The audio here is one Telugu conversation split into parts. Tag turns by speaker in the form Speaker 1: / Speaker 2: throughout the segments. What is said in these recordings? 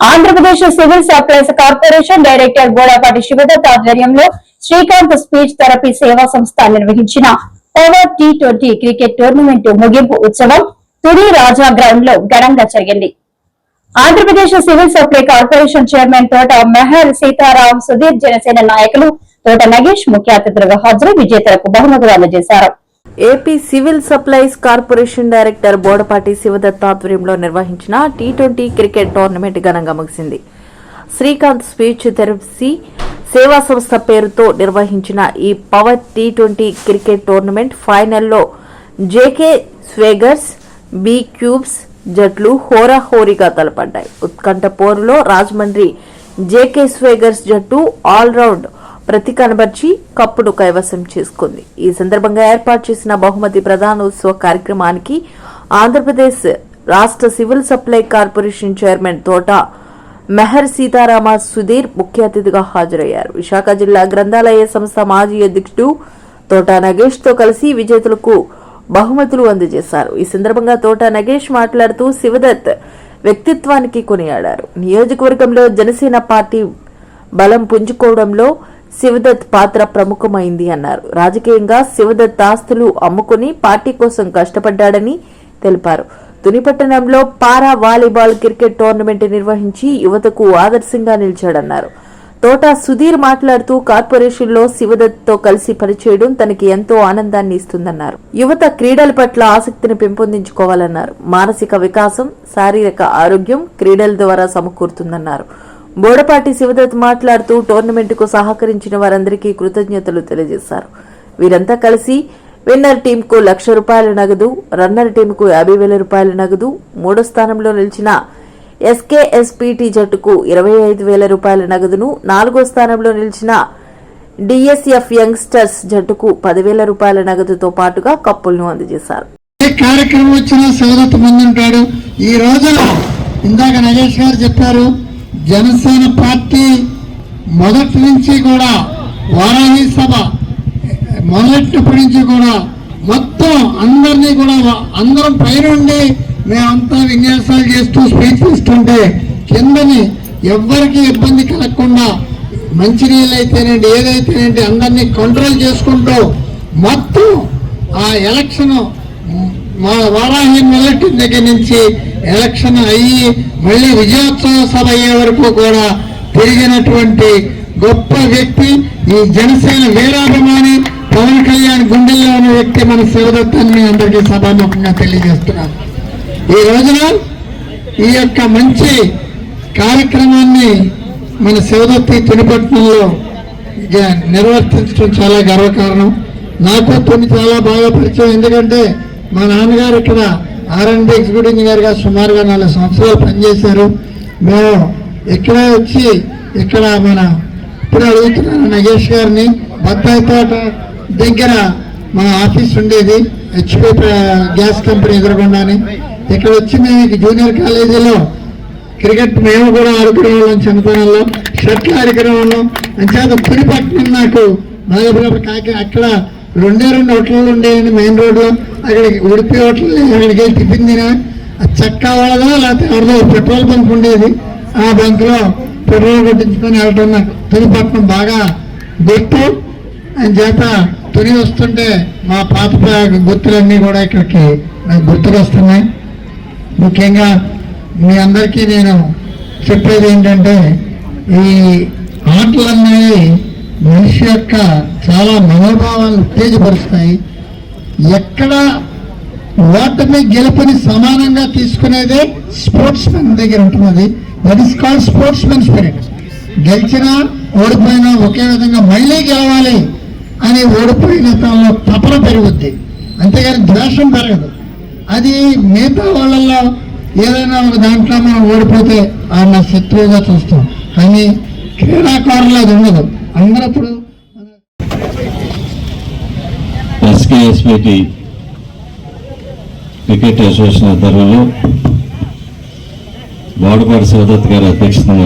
Speaker 1: Andhra Pradesh civil supplies corporation director Godapati Sivadatt ఆధ్వర్యంలో శ్రీకాంత్ స్పీచ్ థెరపీ సేవా సంస్థ నిర్వహించిన power T twenty cricket tournament ముగింపు ఉత్సవం తుని రాజా గ్రౌండ్లో ఘనంగా జరిగింది. Andhra Pradesh civil supply corporation chairman Thota Mehar Sitaram Sudheer Janasena నాయకులు తోట నగేష్ ముఖ్య అతిథులుగా హాజరు విజేతలకు బహుమతులు అందజేశారు.
Speaker 2: AP civil supplies corporation director Bodapati Sivadatt ఆధ్వర్యంలో నిర్వహించిన టీ ట్వంటీ క్రికెట్ టోర్నమెంట్ ఘనంగా ముగిసింది. శ్రీకాంత్ స్పీచ్ థెరపీ సేవా సంస్థ పేరుతో నిర్వహించిన ఈ power T twenty cricket tournament ఫైనల్లో జేకే స్వేగర్స్ బి క్యూబ్స్ జట్లు హోరాహోరీగా తలపడ్డాయి. ఉత్కంఠ పోరులో రాజమండ్రి జేకే స్వేగర్స్ జట్టు ఆల్రౌండ్ ప్రతి కనబర్చి కప్పును కైవసం చేసుకుంది. ఈ సందర్భంగా ఏర్పాటు చేసిన బహుమతి ప్రధానోత్సవ కార్యక్రమానికి ఆంధ్రప్రదేశ్ రాష్ట్ర civil supply corporation chairman Thota Meher Sitarama Sudheer ముఖ్య అతిథిగా హాజరయ్యారు. విశాఖ జిల్లా గ్రంథాలయ సంస్థ మాజీ అధ్యక్షుడు తోట నగేష్తో కలిసి విజేతలకు బహుమతులు అందజేశారు. ఈ సందర్భంగా తోట నగేష్ మాట్లాడుతూ శివదత్ వ్యక్తిత్వానికి కొనియాడారు. నియోజకవర్గంలో జనసేన పార్టీ బలం పుంజుకోవడంలో శివదత్ పాత్ర ప్రముఖమైంది అన్నారు. రాజకీయంగా శివదత్ ఆస్తులు అమ్ముకుని పార్టీ కోసం కష్టపడ్డాడని తెలిపారు. తునిపట్టణంలో పారా వాలీబాల్ క్రికెట్ టోర్నమెంట్ నిర్వహించి యువతకు ఆదర్శంగా నిలిచాడన్నారు. తోట సుధీర్ మాట్లాడుతూ కార్పొరేషన్లో శివదత్తో కలిసి పనిచేయడం తనకి ఎంతో ఆనందాన్ని ఇస్తుందన్నారు. యువత క్రీడల పట్ల ఆసక్తిని పెంపొందించుకోవాలన్నారు. మానసిక వికాసం శారీరక ఆరోగ్యం క్రీడల ద్వారా సమకూరుతుందన్నారు. బోడపాటి శివదత్ మాట్లాడుతూ టోర్నమెంటుకు సహకరించిన వారందరికీ కృతజ్ఞతలు తెలియజేశారు. వీరంతా కలిసి విన్నర్ టీంకు లక్ష రూపాయల నగదు రన్నర్ టీంకు యాభై వేల రూపాయల నగదు మూడో స్థానంలో నిలిచిన ఎస్కేఎస్పీటీ జట్టుకు ఇరవై ఐదు వేల రూపాయల నగదును నాలుగో స్థానంలో నిలిచిన డిఎస్ఎఫ్ యంగ్స్టర్స్ జట్టుకు పదివేల రూపాయల నగదుతో పాటుగా కప్పులను అందజేశారు.
Speaker 3: కార్యక్రమం వచ్చిన సోదరత ముందుంటాడు. ఈ రోజున ఇందాక నగేష్ గారు చెప్పారు జనసేన పార్టీ మొదటి నుంచి కూడా వారాహి సభ మొదటిప్పటి నుంచి కూడా మొత్తం అందరినీ కూడా అందరం పైనుండి మేమంతా విన్యాసాలు చేస్తూ స్పీచ్ ఇస్తుంటే కిందని ఎవ్వరికి ఇబ్బంది కలగకుండా మంచినీళ్ళు అయితేనేంటి ఏదైతేనేంటి అందరినీ కంట్రోల్ చేసుకుంటూ మొత్తం ఆ ఎలక్షన్ మా వారాహి మొదటి దగ్గర నుంచి ఎలక్షన్ అయ్యి మళ్ళీ విజయోత్సవ సభ అయ్యే వరకు కూడా తిరిగినటువంటి గొప్ప వ్యక్తి ఈ జనసేన వీరాభిమాని పవన్ కళ్యాణ్ గుండెల్లో ఉన్న వ్యక్తి మన శివదత్తాన్ని మీ అందరికీ సభాముఖంగా తెలియజేస్తున్నాను. ఈ రోజున ఈ యొక్క మంచి కార్యక్రమాన్ని మన శివదత్తి తునిపట్నంలో నిర్వర్తించడం చాలా గర్వకారణం. నాకు తుని చాలా బాగా పరిచయం. ఎందుకంటే మా నాన్నగారు ఇక్కడ ఆర్ఎండ్ ఎగ్జిక్యూటివ్ ఇంజనీర్గా సుమారుగా నాలుగు సంవత్సరాలు పనిచేశారు. మేము ఇక్కడే వచ్చి ఇక్కడ మన ఇప్పుడు అడుగుతున్నాను నగేష్ గారిని. బత్తాయి తోట దగ్గర మా ఆఫీస్ ఉండేది. హెచ్పి గ్యాస్ కంపెనీ ఎదురకుండానే. ఇక్కడ వచ్చి మేము జూనియర్ కాలేజీలో క్రికెట్ మేము కూడా ఆడుకునే వాళ్ళం చిన్నతనంలో. షర్ట్లు ఆడుకునే వాళ్ళం అంచేత పులిపట్నం నాకు నాగపురం కాకి అక్కడ రెండే రెండు హోటళ్ళు ఉండేవి మెయిన్ రోడ్లో అక్కడికి ఉడిపి హోటల్ అక్కడికి వెళ్ళి టిఫిన్ తినా చక్కా వాళ్ళదో లేకపోతే ఎవరిదో పెట్రోల్ బంక్ ఉండేది. ఆ బంక్లో పెట్రోల్ కొట్టించుకొని వెళ్ళటం నాకు తునిపట్నం బాగా గుర్తు. అని చేత తుని వస్తుంటే మా పాత గుర్తులన్నీ కూడా ఇక్కడికి నాకు గుర్తులు వస్తున్నాయి ముఖ్యంగా మీ అందరికీ నేను చెప్పేది ఏంటంటే ఈ ఆటలు అనేవి మనిషి యొక్క చాలా మనోభావాలను ఉత్తేజపరుస్తాయి. ఎక్కడ ఓటమి గెలుపుని సమానంగా తీసుకునేదే స్పోర్ట్స్ మెన్ దగ్గర ఉంటున్నది. That is called sportsmen spirit గెలిచినా ఓడిపోయినా ఒకే విధంగా మళ్ళీ గెలవాలి అని ఓడిపోయిన తనలో తపన పెరుగుద్ది. అంతేగాని ద్వేషం పెరగదు. అది మిగతా వాళ్ళల్లో ఏదైనా ఒక దాంట్లో మనం ఓడిపోతే ఆయన శత్రువుగా చూస్తాం. కానీ క్రీడాకారులు అది ఉండదు. అందరప్పుడు
Speaker 4: ఎస్కేఎస్పిటి క్రికెట్ అసోసియేషన్ ఆధ్వర్యంలో బోడపాటి శివదత్ గారి అధ్యక్షతన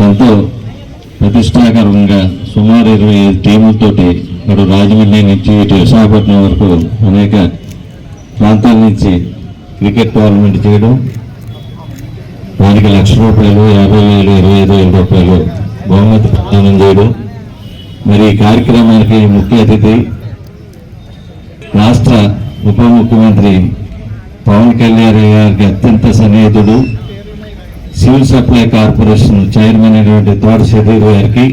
Speaker 4: ఎంతో ప్రతిష్టాకరంగా సుమారు ఇరవై ఐదు టీములతోటి ఇటు రాజమండ్రి నుంచి ఇటు విశాఖపట్నం వరకు అనేక ప్రాంతాల నుంచి క్రికెట్ టోర్నమెంట్ చేయడం దానికి లక్ష రూపాయలు యాభై వేలు ఇరవై ఐదు వేల రూపాయలు బహుమతి ప్రదానం చేయడం. మరి ఈ కార్యక్రమానికి ముఖ్య అతిథి రాష్ట్ర ఉప ముఖ్యమంత్రి పవన్ కళ్యాణ్ గారికి అత్యంత సన్నిహితుడు సివిల్ సప్లై కార్పొరేషన్ చైర్మన్ అయినటువంటి తోట షదీర్ గారికి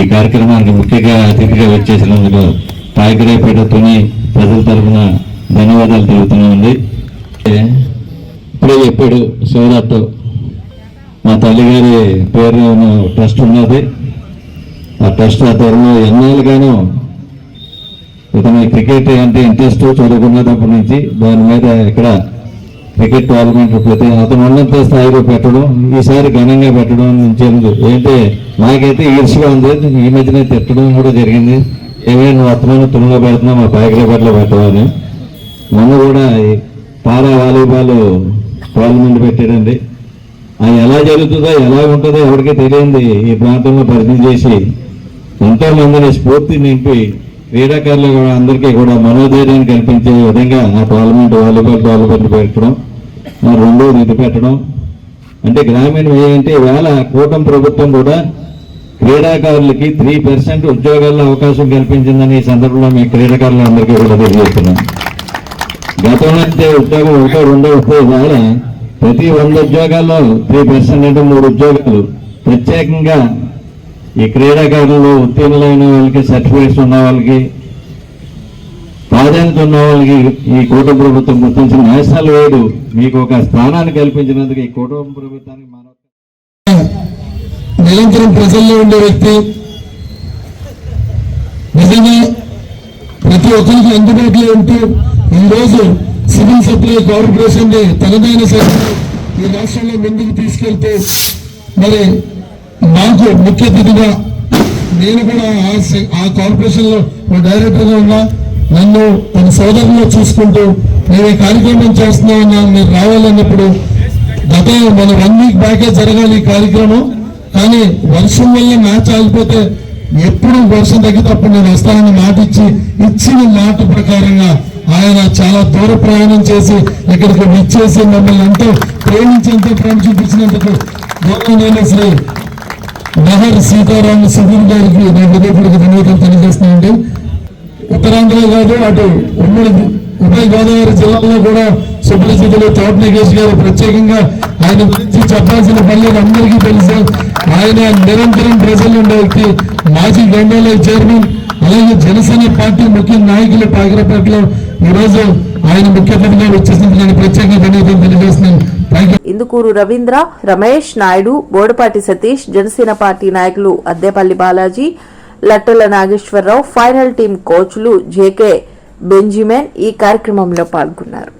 Speaker 4: ఈ కార్యక్రమానికి ముఖ్యంగా అతిథిగా వచ్చేసినందుకు కాయకరేపేట తుని ప్రజల తరఫున ధన్యవాదాలు తెలుపుతున్నామండి. ఇప్పుడే చెప్పాడు శివదత్త మా తల్లిగారి పేరు ఉన్న ట్రస్ట్ ఉన్నది. ఆ ట్రస్ట్ ఆధ్వర్యంలో ఎన్నాళ్ళుగానో ఇతని క్రికెట్ అంటే ఇంట్రెస్ట్ చదువుకున్నప్పటి నుంచి దాని మీద ఇక్కడ క్రికెట్ టోర్నమెంట్ పెట్టి అతను ఉన్నంత స్థాయిలో పెట్టడం ఈసారి ఘనంగా పెట్టడం నుంచి ఏంటంటే నాకైతే ఈర్ష్గా ఉంది. ఈ మధ్యనే తిట్టడం కూడా జరిగింది. ఏమైనా నువ్వు అత్తమైన పెడుతున్నా మా పాయకరేపట్లో పెట్టమని మొన్న కూడా పారా వాలీబాల్ టోర్నమెంట్ పెట్టాడండి. అది ఎలా జరుగుతుందో ఎలా ఉంటుందో ఎవరికి తెలియంది. ఈ ప్రాంతంలో పరిచయం చేసి ఎంతో మందిని స్ఫూర్తి నింపి క్రీడాకారులు కూడా అందరికీ కూడా మనోధైర్యాన్ని కల్పించే విధంగా ఆ టోర్నమెంట్ వాలీబాల్ టోర్నమెంట్ పెట్టడం ఆ రెండోది ఇది పెట్టడం. అంటే గ్రామీణ ఏంటి వేళ కూటమి ప్రభుత్వం కూడా క్రీడాకారులకి త్రీ పర్సెంట్ ఉద్యోగాల్లో అవకాశం కల్పించిందని ఈ సందర్భంలో మేము క్రీడాకారులు అందరికీ కూడా తెలియజేస్తున్నాం గతంలో ఉద్యోగం ఒకటో రెండో వస్తే ఇవాళ ప్రతి వంద ఉద్యోగాల్లో త్రీ పర్సెంట్ అంటే మూడు ఉద్యోగాలు. ప్రత్యేకంగా ఈ క్రీడాకారులు ఉత్తీర్ణులైన వాళ్ళకి సర్టిఫికేట్స్ ఉన్న వాళ్ళకి ప్రాధాన్యత ఉన్న వాళ్ళకి ఈ కూటమి ప్రభుత్వం గుర్తించిన నేషనల్ వైడ్ మీకు ఒక స్థానాన్ని కల్పించినందుకు ఈ కూటమి ప్రభుత్వానికి మన
Speaker 5: నిరంతరం ప్రజల్లో ఉండే వ్యక్తి నిజంగా ప్రతి ఒక్కరికి అందుబాటులో ఉంటూ ఈరోజు సివిల్ సప్లై కార్పొరేషన్ని తనదైన శైలిలో ఈ రాష్ట్రంలో ముందుకు తీసుకెళ్తూ మరి నాకు ముఖ్య అతిథిగా నేను కూడా ఆ సె- ఆ కార్పొరేషన్లో డైరెక్టర్గా ఉన్నా నన్ను తన సోదరులో చూసుకుంటూ నేను ఈ కార్యక్రమం చేస్తున్నామన్నా మీరు రావాలన్నప్పుడు గత మన వన్ వీక్ బ్యాకే జరగాలి ఈ కార్యక్రమం. కానీ వర్షం వల్ల మ్యాచ్ ఆగిపోతే ఎప్పుడు వర్షం తగ్గేటప్పుడు నేను వస్తానని మాట ఇచ్చి ఇచ్చిన మాట ప్రకారంగా ఆయన చాలా దూర ప్రయాణం చేసి ఇక్కడికి విచ్చేసి మమ్మల్ని ఎంతో ప్రేమించి ఎంతో ప్రేమ చూపించినందుకు గౌరవనీయులు శ్రీ నెహర్ సీతారామ సుధీర్ గారికి నేను హృదయపూర్వక ధన్యవాదాలు తెలియజేస్తున్నానండి. ఉత్తరాంధ్ర కాదు అటు ఉమ్మడి ఉభయ గోదావరి జిల్లాలో కూడా సుప్రసిద్ధులు తోట నగేష్ గారు ప్రత్యేకంగా ఆయన గురించి చెప్పాల్సిన పనులు అందరికీ తెలుసు. ఆయన నిరంతరం ప్రజలు ఉండే వ్యక్తి మాజీ గండాలయ చైర్మన్ అలాగే జనసేన పార్టీ ముఖ్య నాయకులు పాగిరపేటలో ఈరోజు ఆయన ముఖ్య అతిథిగా వచ్చేసినందుకు నేను ప్రత్యేకంగా ధన్యవాదాలు తెలియజేస్తున్నాను.
Speaker 2: ఇందుకూరు రవీంద్ర రమేష్ నాయుడు బోడపాటి సతీష్ జనసేన పార్టీ నాయకులు అద్దేపల్లి బాలాజీ లట్టల నాగేశ్వరరావు ఫైనల్ టీం కోచ్లు జేకే బెంజిమెన్ ఈ కార్యక్రమంలో పాల్గొన్నారు.